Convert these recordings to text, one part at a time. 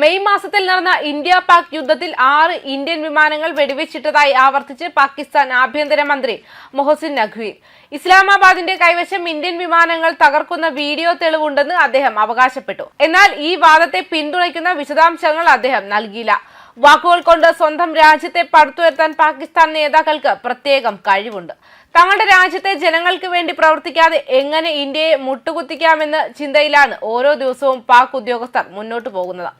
May മാസത്തിൽ നടന്ന India Pak യുദ്ധത്തിൽ ആറ് ഇന്ത്യൻ വിമാനങ്ങൾ വെടിവെച്ചിട്ടതായി ആവർത്തിച്ച് പാകിസ്ഥാൻ ആഭ്യന്തരമന്ത്രി മൊഹസിൻ നഖ്വി. ഇസ്ലാമാബാദിന്റെ കൈവശം ഇന്ത്യൻ വിമാനങ്ങൾ തകർക്കുന്ന വീഡിയോ തെളിവുണ്ടെന്ന് അദ്ദേഹം അവകാശപ്പെട്ടു. എന്നാൽ ഈ വാദത്തെ പിന്തുണയ്ക്കുന്ന വിശദാംശങ്ങൾ അദ്ദേഹം നൽകിയില്ല. വാക്കുകൾ കൊണ്ട് സ്വന്തം രാജ്യത്തെ പടുത്തുയർത്താൻ പാകിസ്ഥാൻ നേതാക്കൾക്ക് പ്രത്യേകം കഴിവുണ്ട്. തങ്ങളുടെ രാജ്യത്തെ ജനങ്ങൾക്ക് വേണ്ടി പ്രവർത്തിക്കാതെ എങ്ങനെ ഇന്ത്യയെ മുട്ടുകുത്തിക്കാമെന്ന ചിന്തയിലാണ് ഓരോ ദിവസവും പാക് ഉദ്യോഗസ്ഥർ മുന്നോട്ട് പോകുന്നത്.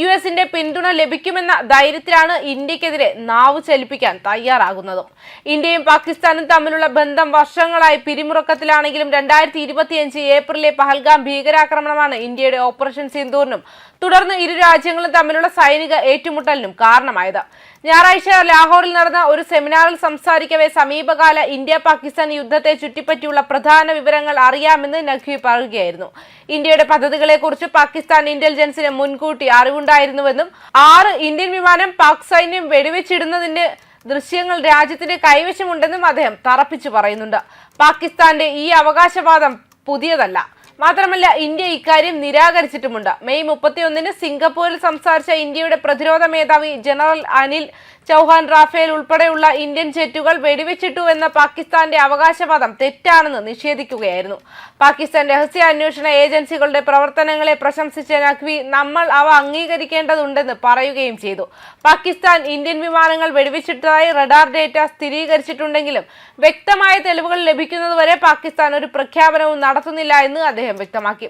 യു എസിന്റെ പിന്തുണ ലഭിക്കുമെന്ന ധൈര്യത്തിലാണ് ഇന്ത്യക്കെതിരെ നാവ് ചലിപ്പിക്കാൻ തയ്യാറാകുന്നതും. ഇന്ത്യയും പാകിസ്ഥാനും തമ്മിലുള്ള ബന്ധം വർഷങ്ങളായി പിരിമുറക്കത്തിലാണെങ്കിലും രണ്ടായിരത്തി ഇരുപത്തിയഞ്ച് ഏപ്രിലെ പഹൽഗാം ഭീകരാക്രമണമാണ് ഇന്ത്യയുടെ ഓപ്പറേഷൻ സിന്ദൂറിനും തുടർന്ന് ഇരു രാജ്യങ്ങളും തമ്മിലുള്ള സൈനിക ഏറ്റുമുട്ടലിനും കാരണമായത്. ഞായറാഴ്ച ലാഹോറിൽ നടന്ന ഒരു സെമിനാറിൽ സംസാരിക്കവേ സമീപകാല ഇന്ത്യ പാകിസ്ഥാൻ യുദ്ധത്തെ ചുറ്റിപ്പറ്റിയുള്ള പ്രധാന വിവരങ്ങൾ അറിയാമെന്ന് നഖ്വി പറയുകയായിരുന്നു. ഇന്ത്യയുടെ പദ്ധതികളെക്കുറിച്ച് പാകിസ്ഥാൻ ഇന്റലിജൻസിന് മുൻകൂട്ടി അറിവുണ്ടായിരുന്നുവെന്നും ആറ് ഇന്ത്യൻ വിമാനം പാക് സൈന്യം വെടിവെച്ചിടുന്നതിന്റെ ദൃശ്യങ്ങൾ രാജ്യത്തിന്റെ കൈവശമുണ്ടെന്നും അദ്ദേഹം തറപ്പിച്ചു പറയുന്നുണ്ട്. പാകിസ്ഥാന്റെ ഈ അവകാശവാദം പുതിയതല്ല. മാത്രമല്ല ഇന്ത്യ ഇക്കാര്യം നിരാകരിച്ചിട്ടുമുണ്ട്. മെയ് മുപ്പത്തിയൊന്നിന് സിംഗപ്പൂരിൽ സംസാരിച്ച ഇന്ത്യയുടെ പ്രതിരോധ മേധാവി ജനറൽ അനിൽ ചൗഹാൻ റാഫേൽ ഉൾപ്പെടെയുള്ള ഇന്ത്യൻ ജെറ്റുകൾ വെടിവെച്ചിട്ടു എന്ന പാകിസ്ഥാന്റെ അവകാശവാദം തെറ്റാണെന്ന് നിഷേധിക്കുകയായിരുന്നു. പാകിസ്ഥാൻ രഹസ്യ അന്വേഷണ ഏജൻസികളുടെ പ്രവർത്തനങ്ങളെ പ്രശംസിച്ച നഖ്വി നമ്മൾ അവ അംഗീകരിക്കേണ്ടതുണ്ടെന്ന് പറയുകയും ചെയ്തു. പാകിസ്ഥാൻ ഇന്ത്യൻ വിമാനങ്ങൾ വെടിവെച്ചിട്ടതായി റഡാർ ഡേറ്റ സ്ഥിരീകരിച്ചിട്ടുണ്ടെങ്കിലും വ്യക്തമായ തെളിവുകൾ ലഭിക്കുന്നതുവരെ പാകിസ്ഥാൻ ഒരു പ്രഖ്യാപനവും നടത്തുന്നില്ല എന്ന് അദ്ദേഹം വ്യക്തമാക്കി.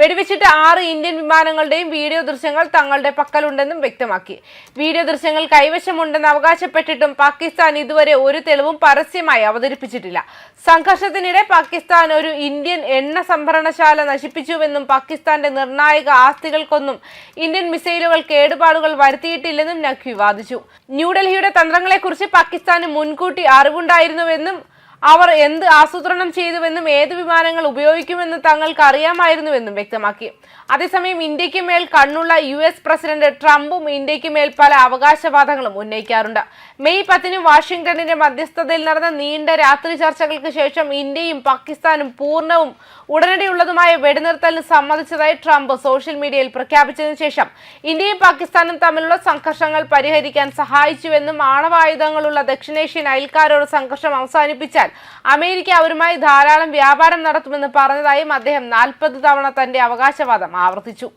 വെടിവെച്ചിട്ട് ആറ് ഇന്ത്യൻ വിമാനങ്ങളുടെയും വീഡിയോ ദൃശ്യങ്ങൾ തങ്ങളുടെ പക്കലുണ്ടെന്നും വ്യക്തമാക്കി. വീഡിയോ ദൃശ്യങ്ങൾ കൈവശമുണ്ടെന്ന് അവകാശപ്പെട്ടിട്ടും പാകിസ്ഥാൻ ഇതുവരെ ഒരു തെളിവും പരസ്യമായി അവതരിപ്പിച്ചിട്ടില്ല. സംഘർഷത്തിനിടെ പാകിസ്ഥാൻ ഒരു ഇന്ത്യൻ എണ്ണ സംഭരണശാല നശിപ്പിച്ചുവെന്നും പാകിസ്ഥാന്റെ നിർണായക ആസ്തികൾക്കൊന്നും ഇന്ത്യൻ മിസൈലുകൾ കേടുപാടുകൾ വരുത്തിയിട്ടില്ലെന്നും നഖ്വി വാദിച്ചു. ന്യൂഡൽഹിയുടെ തന്ത്രങ്ങളെക്കുറിച്ച് പാകിസ്ഥാന് മുൻകൂട്ടി അറിവുണ്ടായിരുന്നുവെന്നും അവർ എന്ത് ആസൂത്രണം ചെയ്തുവെന്നും ഏത് വിമാനങ്ങൾ ഉപയോഗിക്കുമെന്നും തങ്ങൾക്ക് അറിയാമായിരുന്നുവെന്നും വ്യക്തമാക്കി. അതേസമയം ഇന്ത്യയ്ക്ക് മേൽ കണ്ണുള്ള യു എസ് പ്രസിഡന്റ് ട്രംപും ഇന്ത്യയ്ക്ക് മേൽ പല അവകാശവാദങ്ങളും ഉന്നയിക്കാറുണ്ട്. മെയ് പത്തിന് വാഷിംഗ്ടണിന്റെ മധ്യസ്ഥതയിൽ നടന്ന നീണ്ട രാത്രി ചർച്ചകൾക്ക് ശേഷം ഇന്ത്യയും പാകിസ്ഥാനും പൂർണവും ഉടനടിയുള്ളതുമായ വെടിനിർത്തലിന് സമ്മതിച്ചതായി ട്രംപ് സോഷ്യൽ മീഡിയയിൽ പ്രഖ്യാപിച്ചതിനു ശേഷം ഇന്ത്യയും പാകിസ്ഥാനും തമ്മിലുള്ള സംഘർഷങ്ങൾ പരിഹരിക്കാൻ സഹായിച്ചുവെന്നും ആണവായുധങ്ങളുള്ള ദക്ഷിണേഷ്യൻ അയൽക്കാരോട് സംഘർഷം അവസാനിപ്പിച്ചാൽ അമേരിക്ക അവരുമായി ധാരാളം വ്യാപാരം നടത്തുമെന്ന് പറഞ്ഞതായും അദ്ദേഹം നാൽപ്പത് തവണ തന്റെ അവകാശവാദം ആവർത്തിച്ചു.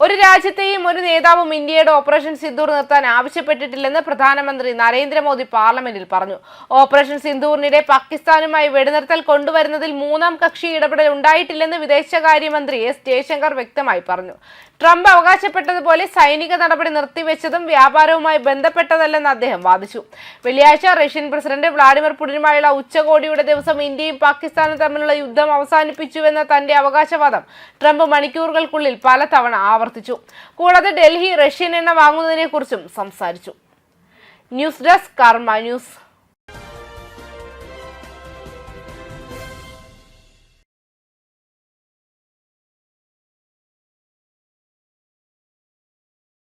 ഒരു രാജ്യത്തെയും ഒരു നേതാവും ഇന്ത്യയുടെ ഓപ്പറേഷൻ സിന്ദൂർ നിർത്താൻ ആവശ്യപ്പെട്ടിട്ടില്ലെന്ന് പ്രധാനമന്ത്രി നരേന്ദ്രമോദി പാർലമെന്റിൽ പറഞ്ഞു. ഓപ്പറേഷൻ സിന്ദൂറിനിടെ പാകിസ്ഥാനുമായി വെടിനിർത്തൽ കൊണ്ടുവരുന്നതിൽ മൂന്നാം കക്ഷി ഇടപെടൽ ഉണ്ടായിട്ടില്ലെന്ന് വിദേശകാര്യമന്ത്രി എസ് ജയശങ്കർ വ്യക്തമായി പറഞ്ഞു. ട്രംപ് അവകാശപ്പെട്ടതുപോലെ സൈനിക നടപടി നിർത്തിവെച്ചതും വ്യാപാരവുമായി ബന്ധപ്പെട്ടതല്ലെന്ന് അദ്ദേഹം വാദിച്ചു. വെള്ളിയാഴ്ച റഷ്യൻ പ്രസിഡന്റ് വ്ളാഡിമിർ പുടിനുമായുള്ള ഉച്ചകോടിയുടെ ദിവസം ഇന്ത്യയും പാകിസ്ഥാനും തമ്മിലുള്ള യുദ്ധം അവസാനിപ്പിച്ചുവെന്ന തന്റെ അവകാശവാദം ട്രംപ് മണിക്കൂറുകൾക്കുള്ളിൽ പലതവണ ആവർത്തിച്ചു. കൂടാതെ ഡൽഹി റഷ്യൻ എണ്ണ വാങ്ങുന്നതിനെക്കുറിച്ചും സംസാരിച്ചു. News desk Karma news.